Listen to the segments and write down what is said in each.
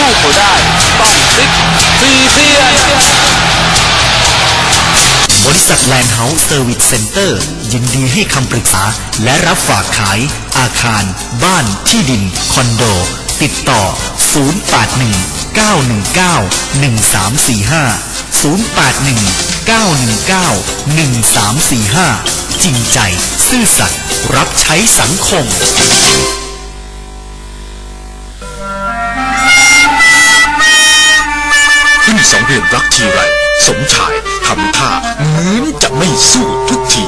สู้เขาได้ ต้องซิกซีเซียนบริษัทแลนด์เฮาส์เซอร์วิสเซ็นเตอร์ยินดีให้คำปรึกษา และรับฝากขาย อาคาร บ้านที่ดิน คอนโด ติดต่อ 081 919 1345 081 919 1345 จริงใจ ซื่อสัตย์รับใช้สังคม สองเดือนรักทีไร สมชายทำท่าเหมือนจะไม่สู้ทุกที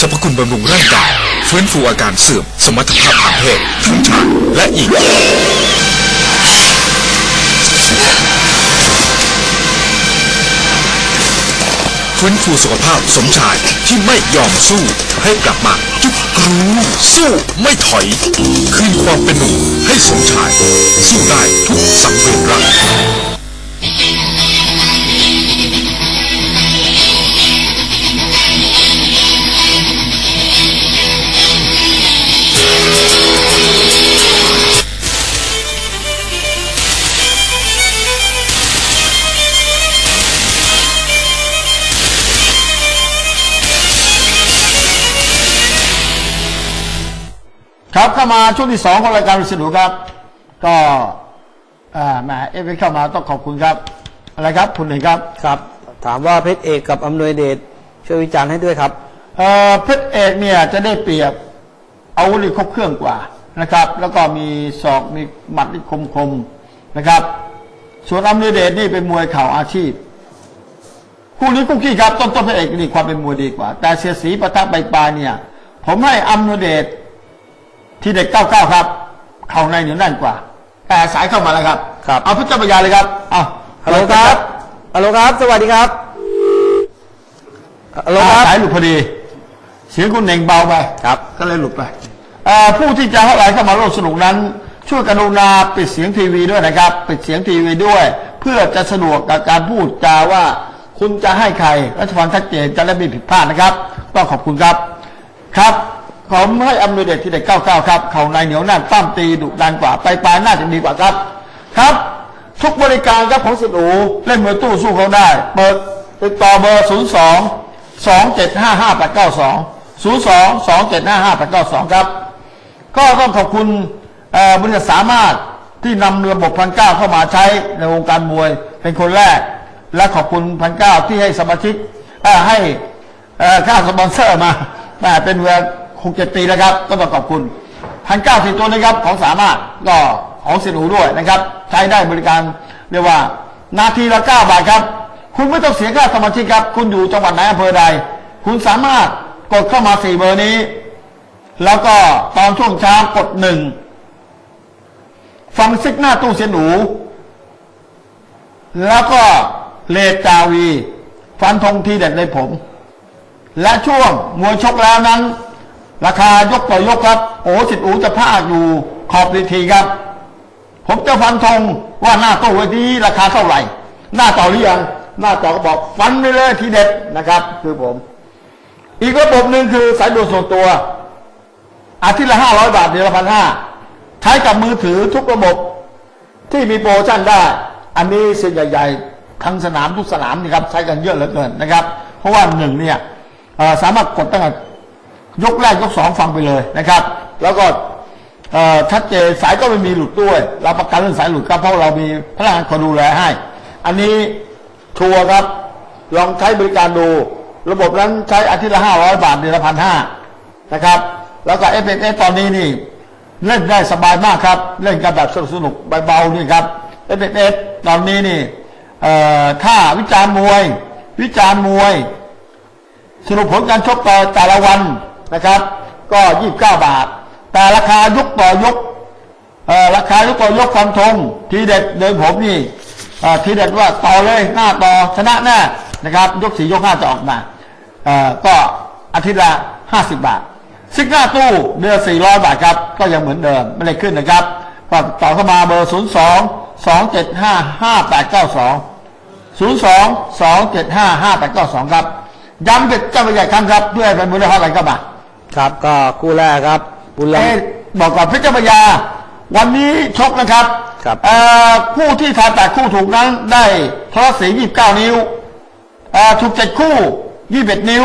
สรรพคุณบำรุงร่างกายฟื้นฟูอาการเสื่อม สมรรถภาพทางเพศทั้งชายและหญิงฟื้นฟูสุขภาพสมชายที่ไม่ยอมสู้ ให้กลับมาจุกรูสู้ไม่ถอย คืนความเป็นหนุ่มให้สมชาย สู้ได้ทุกสังเวียนรัก มาช่วงที่สองของรายการวิสนุครับ ก็อ่าแหมเอฟเข้ามาต้องขอบคุณครับ อะไรครับคุณหนึ่งครับครับ ถามว่าเพชรเอกกับอำนวยเดชช่วยวิจารณ์ให้ด้วยครับเอ่อเพชรเอกเนี่ยจะได้เปรียบอาวุธที่ครบเครื่องกว่านะครับ แล้วก็มีศอกมีหมัดที่คมคมๆนะครับ ส่วนอัมเนเดชนี่เป็นมวยเข่าอาชีพคู่นี้คู่ขี้ครับต้นต้นพระเอกนี่ความเป็นมวยดีกว่า แต่เสียสีปะทะใบปลายเนี่ย ผมให้อัมเนเดช ที่เด็กเก้าเก้าครับ เข่าในเหนียวแน่นกว่า แต่สายเข้ามาแล้วครับ ครับเอาพระเจ้าพระยาเลยครับเอาฮัลโหลครับฮัลโหลครับ สวัสดีครับฮัลโหลครับสายหลุดพอดี เสียงคุณเน่งเบาไปครับ ก็เลยหลุดไปเอ่อผู้ที่จะเข้าไลน์เข้ามาร่วมสนุกนั้น ช่วยกรุณาปิดเสียงทีวีด้วยนะครับ ปิดเสียงทีวีด้วย เพื่อจะสะดวกกับการพูดจาว่าคุณจะให้ใครรัชพันธ์ชัดเจนจะได้ไม่ผิดพลาดนะครับ ต้องขอบคุณครับครับ ผมให้อำนวยเดชที่เด็ก99ครับ เขาในเหนียวแน่นปั้มตีดุดันกว่า ไปปลายน่าจะดีกว่าครับ ครับ ทุกบริการครับของสิทธิ์อูเล่นมวยตู้สู้เขาได้ เปิดติดต่อเบอร์02 2755 892 02 2755 892ครับ ก็ต้องขอบคุณบริษัทสามารถที่นำระบบพันเก้าเข้ามาใช้ในวงการมวยเป็นคนแรก และขอบคุณพันเก้าที่ให้สมาชิกให้ค่าสปอนเซอร์มาแม่เป็นเวลา หกเจ็ดปีแล้วครับ ก็ต้องขอบคุณพันเก้าสิตัวนี้ครับ ของสามารถก็ของสินูด้วยนะครับ ใช้ได้บริการเรียกว่านาทีละเก้าบาทครับ คุณไม่ต้องเสียค่าสมาชิกครับ คุณอยู่จังหวัดไหนอำเภอใด คุณสามารถกดเข้ามาสี่เบอร์นี้ แล้วก็ตอนช่วงเช้ากดหนึ่งฟังซิกหน้าตู้เสียหนู แล้วก็เลจาวี ฟันธงทีเด็ดเลยผม และช่วงมวยชกแล้วนั้น ราคายกต่อยกครับ โอ้สิทธิ์อูจะพลาดอยู่ขอบเวทีครับ ผมจะฟันธงว่าหน้าตู้เวทีราคาเท่าไหร่ หน้าต่อหรือยังหน้าต่อก็บอกฟันไปเลยทีเด็ดนะครับ คือผม อีกระบบหนึ่งคือสายด่วนส่วนตัว อาทิตย์ละห้าร้อยบาทเดือนละพันห้าใช้กับมือถือทุกระบบที่มีโปรโมชั่นได้ อันนี้เส้นใหญ่ๆทั้งสนามทุกสนามนี่ครับใช้กันเยอะเหลือเกินนะครับ เพราะว่าหนึ่งเนี่ยสามารถกดตั้งแต่ ยกแรกยกสองฟังไปเลยนะครับ แล้วก็ชัดเจนสายก็ไม่มีหลุดด้วย เราประกันเรื่องสายหลุดครับเพราะเรามีพนักงานคอยดูแลให้ อันนี้ชัวร์ครับ ลองใช้บริการดู ระบบนั้นใช้อาทิตย์ละห้าร้อยบาทเดือนละพันห้านะครับ แล้วก็เอฟเอตอนนี้นี่เล่นได้สบายมากครับ เล่นกันแบบสนุกสนุกเบาๆนี่ครับเอฟเอตอนนี้นี่เอ่อถ้าวิจารณ์มวย วิจารณ์มวย สรุปผลการชกต่อแต่ละวัน นะครับ ก็29บาท แต่ราคายุกต่อยกเอ่อราคายุกต่อยุกฟันธงทีเด็ดโดยผมนี่ทีเด็ดว่าต่อเลยหน้าต่อชนะแน่นะครับยกสี่ยกห้าจะออกมาก็อาทิตย์ละห้าสิบบาทซิกหน้าตู้เดือนสี่ร้อยบาทครับ ก็ยังเหมือนเดิมไม่ได้ขึ้นนะครับก็ต่อเข้ามาเบอร์ศูนย์สองสองเจ็ดห้าห้าแปดเก้าสองศูนย์สองสองเจ็ดห้าห้าแปดเก้าสองครับย้ำเด็ดเจ้าพระยาครั้งครับเพื่อเป็นมูลค่าอะไรก็มาท ครับก็คู่แรกครับบุญเอ๊ะลำบอกก่อนเพชรเจ้าพระยาวันนี้ชกนะครับครับเอ่อคู่ที่ทายแปดคู่ถูกนั้นได้โทรสียี่สิบเก้านิ้วเอ่อถูกเจ็ดคู่ยี่สิบเอ็ดนิ้ว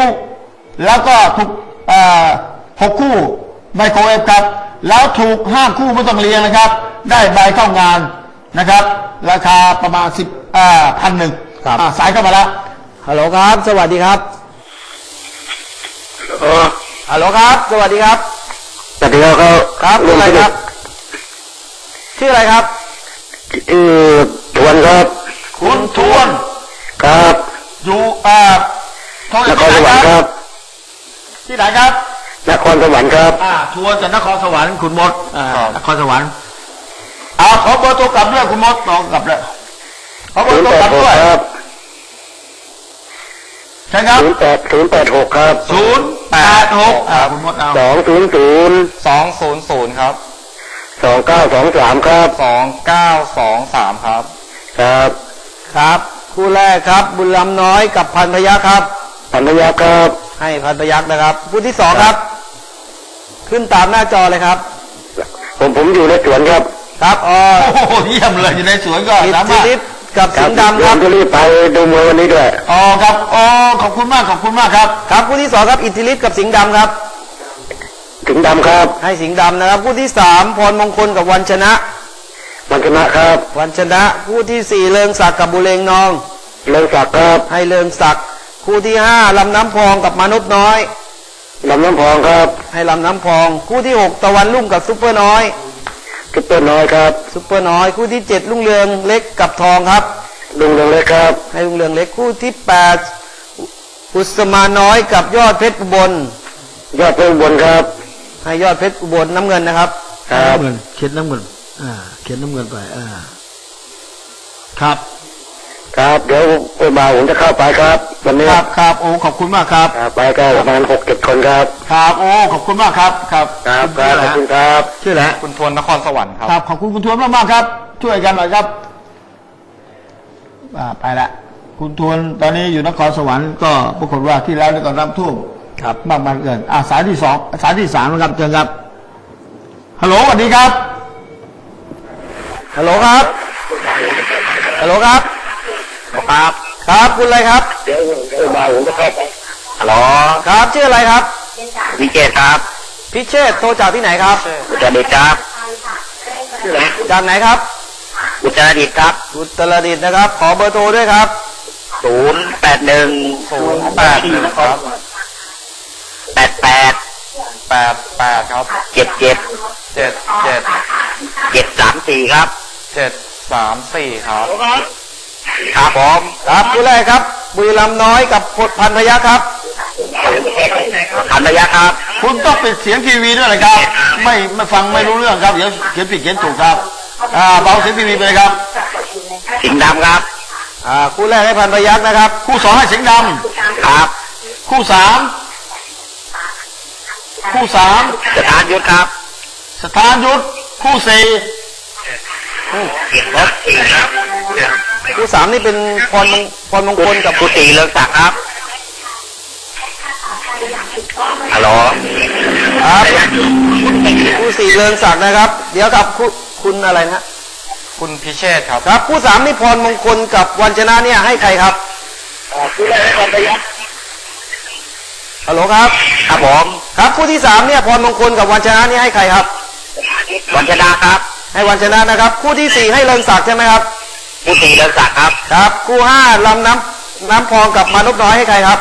แล้วก็ถูกเอ่อหกคู่ไมโครเอฟครับ แล้วถูกห้าคู่ไม่ต้องเรียงนะครับ ได้ใบเข้างานนะครับ ราคาประมาณสิบอ่าพันหนึ่งครับอ่าสายเข้ามาแล้วฮัลโหลครับ สวัสดีครับ เออ ฮัลโหลครับ สวัสดีครับ สวัสดีครับครับชื่ออะไรครับ ชื่ออะไรครับชื่อทวนครับคุณทวน ครับ อยู่อ่าท้องนที่ครไหนสวรรค์คครัรับบที่ไหนครับ นครสวรรค์ครับ อ่าทวนจากนครสวรรค์คุณมดอ่านครสวรรค์เอาขอเบอร์โทรกลับด้วยคุณมดต่อกลับเลยขอเบอศูร์นย์โทรแปกลัดบหกด้วยครับ ใช่ครับศูนย์แปดศูนย์แปดหกครับศูนย์แปดหกอ่าคุณมดเอาสองศูนย์ศูนย์สองศูนย์ศูนย์ครับสองเก้าสองสามครับสองเก้าสองสามครับ ครับ ครับ คู่แรกครับ บุญลำน้อยกับพันพยัคฆ์ครับ พันธยาครับ ให้พันพยัคฆ์นะครับคู่ที่สองครับ ขึ้นตามหน้าจอเลยครับ ผมผมอยู่ในสวนครับ ครับอ๋อโอ้โหเยี่ยมเลยอยู่ในสวนก็อิทสาธิมารถฤทธิ์ กับครัสิบงห์ดำคผรับมจะรีบไปดูมวยวันนี้ด้วย อ๋อครับ อ๋อ ขอบคุณมาก ขอบคุณมากครับ ครับคู่ที่สองครับ อิทธิฤทธิ์กับสิงห์ดำครับ ถึงดำครับ ให้สิงห์ดำนะครับ คู่ที่สามพรมงคลกับวันชนะ มันชนะครับ วันชนะ คู่ที่สี่เลิงศักดิ์กับบุเรงนอง เลิงศักดิ์ครับให้เลิงศักดิ์ คู่ที่ห้าลำน้ำพองกับมนุษย์น้อย ลำน้ำพองครับ ให้ลำน้ำพอง คู่ที่หกตะวันรุ่งกับซุปเปอร์น้อย ซุปเปอร์น้อยครับซุปเปอร์น้อยคู่ที่เจ็ดลุงเรืองเล็กกับทองครับลุงเรืองเล็กครับ ให้ลุงเรืองเล็กคู่ที่แปดอุสมาน้อยกับยอดเพชรอุบลยอดเพิ่มบนครับ ให้ยอดเพชรอุบลน้ำเงินนะครับครับน้ำเงินเขียนน้ำเงิน อ่า เขียนน้ำเงินไป อ่า ครับ ครับ เดี๋ยวบ่ายผมจะเข้าไปครับ วันนี้ครับครับโอ้ขอบคุณมากครับ ครับ ไปก็ประมาณหกเจ็ดคนครับ ครับโอ้ขอบคุณมากครับ ครับครับคชื่รับอขอะอบไรคุณฮะครับ ชื่ออะไรฮะคุณทวนนครสวรรค์ครับ ครับขอบคุณคุณทวนมากมากๆครับ ช่วยกันหน่อยครับอ่าไปละคุณทวนตอนนี้อยู่นครสวรรค์ก็ปรากฏว่าที่แล้วนี่ก็น้ำท่วมครับมากมายเกินอ่าสายที่สองสายที่สามนะครับเชิญครับฮัลโหลสวัสดีครับฮัลโหลครับฮัลโหลครับ ครับ ครับคุณอะไรครับเดี๋ยวเดี๋ยวบ่ายผมจะเข้าไปฮัลโหลครับชื่ออะไรครับวิเจตครับพิเชษฐ์โทรจากที่ไหนครับอุตรดิตถ์ครับชื่ออะไรจากไหนครับ อุตรดิตถ์ครับอุตรดิตถ์นะครับ ขอเบอร์โทรด้วยครับศูนย์แปดหนึ่งศูนย์แปดหนึ่งครับแปดแปดแปดแปดครับเจ็ดเจ็ดเจ็ดเจ็ดเจ็ดสามสี่ครับเจ็ดสามสี่ครับ ครับผมครับคู่แรกครับ บุรีรัมย์น้อยกับพดพันพยัคฆ์ครับ พันระยะครับ คุณต้องปิดเสียงทีวีด้วยนะครับ ไม่ไม่ฟังไม่รู้เรื่องครับเดี๋ยวเขียนผิดเขียนถูกครับ อ่าเบาเสียงทีวีไปเลยครับสิงห์ดำครับ อ่าคู่แรกให้พันพยัคฆ์นะครับ คู่สองให้เสียงดครับำคู่สามคู่สามสถานยุทธครับ สถานยุทธคู่สี่คู่ สามนี่เป็นพรมงพรมงคลกับกุฏิเลิงศักดิ์ครับฮัลโหลครับคู่สี่เรืองศักดิ์นะครับ เดี๋ยวกับคู่คุณอะไรนะฮะคุณพิเชษฐ์ครับครับคู่สามนี่พรมงคลกับวันชนะเนี่ยให้ใครครับฮัลโหลครับ ครับผมครับคู่ที่สามเนี่ยพรมงคลกับวันชนะนี่ให้ใครครับ วันชนะครับ ให้วันชนะนะครับ คู่ที่สี่ให้เริงศักดิ์ใช่ไหมครับ กุฏิเลิงศักดิ์ครับ ครับคู่ห้าลำน้ำน้ำพองกับมานพน้อยให้ใครครับ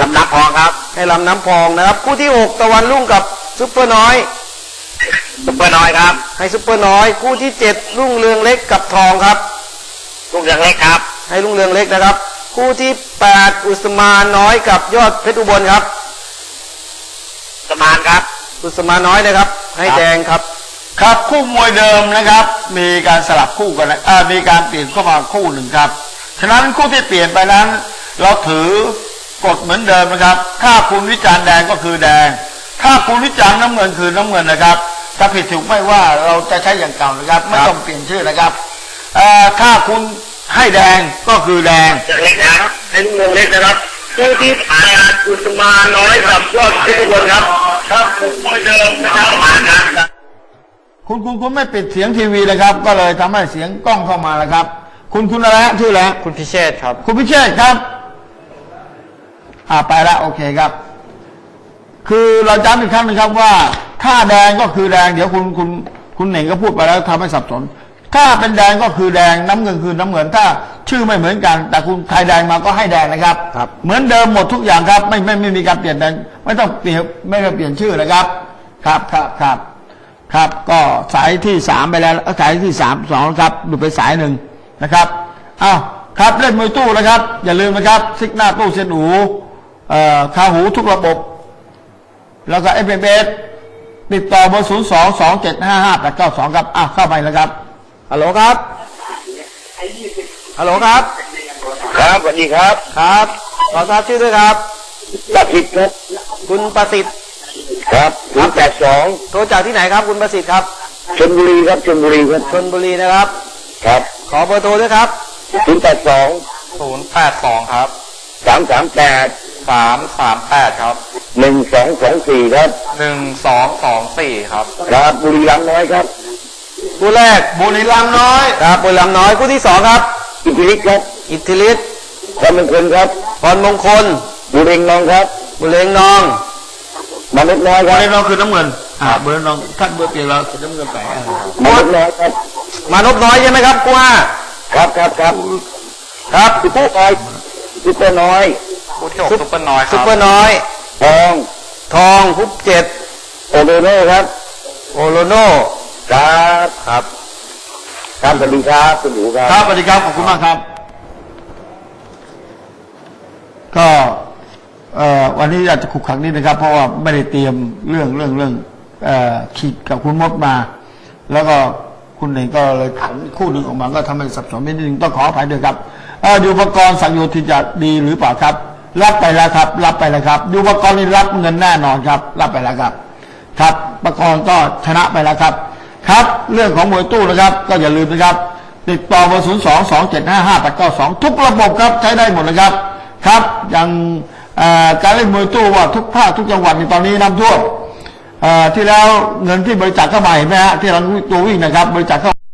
ลำนับพองครับ ให้ลำน้ำพองนะครับ คู่ที่หกตะวันรุ่งกับซุปเปอร์น้อยซุปเปอร์น้อยครับ ให้ซุปเปอร์น้อย คู่ที่เจ็ดรุ่งเรืองเล็กกับทองครับลูกเรืองเล็กครับ ให้รุ่งเรืองเล็กนะครับ คู่ที่แปดอุสมาน้อยกับยอดเพชรอุบลครับ สมานครับ อุสมาน้อยนะครับ ให้แดงครับ ครับคู่มวยเดิมนะครับ มีการสลับคู่กันนะอ่ามีการเปลี่ยนเข้ามาคู่หนึ่งครับ ฉะนั้นคู่ที่เปลี่ยนไปนั้น เราถือกฎเหมือนเดิมนะครับ ถ้าคุณวิจารณ์แดงก็คือแดง ถ้าคุณวิจารณ์น้ำเงินคือน้ำเงินนะครับถ้าผิดถูกไม่ว่าเราจะใช้อย่างเก่านะครับ ไม่ต้องเปลี่ยนชื่อนะครับเอ่อถ้าคุณให้แดงก็คือแดงจากเล็กนะครับในลูกวงเล็กนะครับผู้ที่ผ่านกุศมาน้อยกับยอดทุกคนครับ ครับผมไม่เดิมนะครับผ่านนะ ครับคุณคุณคุณไม่ปิดเสียงทีวีนะครับ ก็เลยทำให้เสียงกล้องเข้ามาแล้วครับ คุณคุณอะไรฮะชื่ออะไรฮะคุณพิเชษครับ คุณพิเชษครับ อ่าไปแล้วโอเคครับ คือเราจำอีกครั้งหนึงครับว่า ถ้าแดงก็คือแดง เดี๋ยวคุณคุณคุณเหน่งก็พูดไปแล้วทำให้สับสน ถ้าเป็นแดงก็คือแดงน้ำเงินคือน้ำเงินถ้า ชื่อไม่เหมือนกัน แต่คุณไทยแดงมาก็ให้แดงนะครับ ครับ เหมือนเดิมหมดทุกอย่างครับ ไม่ไม่ไม่มีการเปลี่ยนแดงไม่ต้องเปลี่ยนไม่ต้องเปลี่ยนชื่อนะครับ ครับครับครับ ครับ ก็สายที่สามไปแล้วเอ้าสายที่สามสองครับดูไปสายหนึ่งนะครับอ้าวครับเล่นมวยตู้นะครับ อย่าลืมนะครับซิกหน้าตู้เซยนหูเอ่อคาหูทุกระบบ แล้วก็เอฟเอสติดต่อเบอร์ศูนย์สองสองเจ็ดห้าห้าแปดเก้าสองครับอ้าวเข้าไปแล้วครับฮัลโหลครับฮัลโหลครับ ครับสวัสดีครับครับขอทราบชื่อด้วยครับประสิทธิ์ครับคุณประสิทธิ์ ครับศูนย์แปดสองโทรจากที่ไหนครับคุณประสิทธิ์ครับชลบุรีครับชลบุรีครับชนบุรีนะครับ ครับ ขอเบอร์โทรด้วยครับศูนย์แปดสองศูนย์แปดสองครับสามสามแปดสามสามแปดครับหนึ่งสองสองสี่ครับหนึ่งสองสองสี่ครับครับบุรีรัมย์น้อยครับคู่แรกบุรีรัมย์น้อยครับบุรีรัมย์น้อยคู่ที่สองครับ อิทธิฤทธิ์ครับอิทธิฤทธิ์ความมงคลครับพรมงคลบุเรงนองครับบุเรงนอง มนุษย์น้อยคบุรับรีรัมย์คือน้ำเงินอ่าเบอร์น้องท่านเบอร์เปลี่ยนเราคือน้ำเงินไปอ่ามนุษย์น้อยครับมานพน้อยใช่ไหมครับคู่ห้าครับครับครับครับซุปเปอร์น้อยซุปเปอร์น้อยคู่ที่หกซุปเปอร์น้อยคซุปรับเปอร์น้อยทองทองคุปเจ็ดโอโดโน่ครับโอโลโนครับครับครับสวัสดีครับคุณหนูครับครับสวัสดีครับขอบคุณมากครับ ก็เอ่อ วันนี้อาจจะขุกขักนิดนะครับ เพราะว่าไม่ได้เตรียมเรื่องเรื่องเรื่องขีดกับคุณมดมา แล้วก็คุณเองก็เลยขันคู่หนึ่งออกมา ก็ทำให้สับสนนิดนึงต้องขออภัยด้วยครับอ่อยูปกรณ์สังโยธินจะดีหรือเปล่าครับ รับไปแล้วครับ รับไปแล้วครับยูปกรณ์นี่รับเงินแน่นอนครับ รับไปแล้วครับ ครับประกรณ์ก็ชนะไปแล้วครับ ครับ เรื่องของมวยตู้นะครับ ก็อย่าลืมนะครับ ติดต่อเบอร์ศูนย์สองสองเจ็ดห้าห้าแปดเก้าสองทุกระบบครับใช้ได้หมดเลยครับ ครับย่าง การเล่นมวยตู้ว่าทุกภาคทุกจังหวัดในตอนนี้น้ำท่วมที่แล้วเงินที่บริจาคเข้ามาเห็นไหมฮะที่เราตัววิ่งนะครับ บริจาคเข้า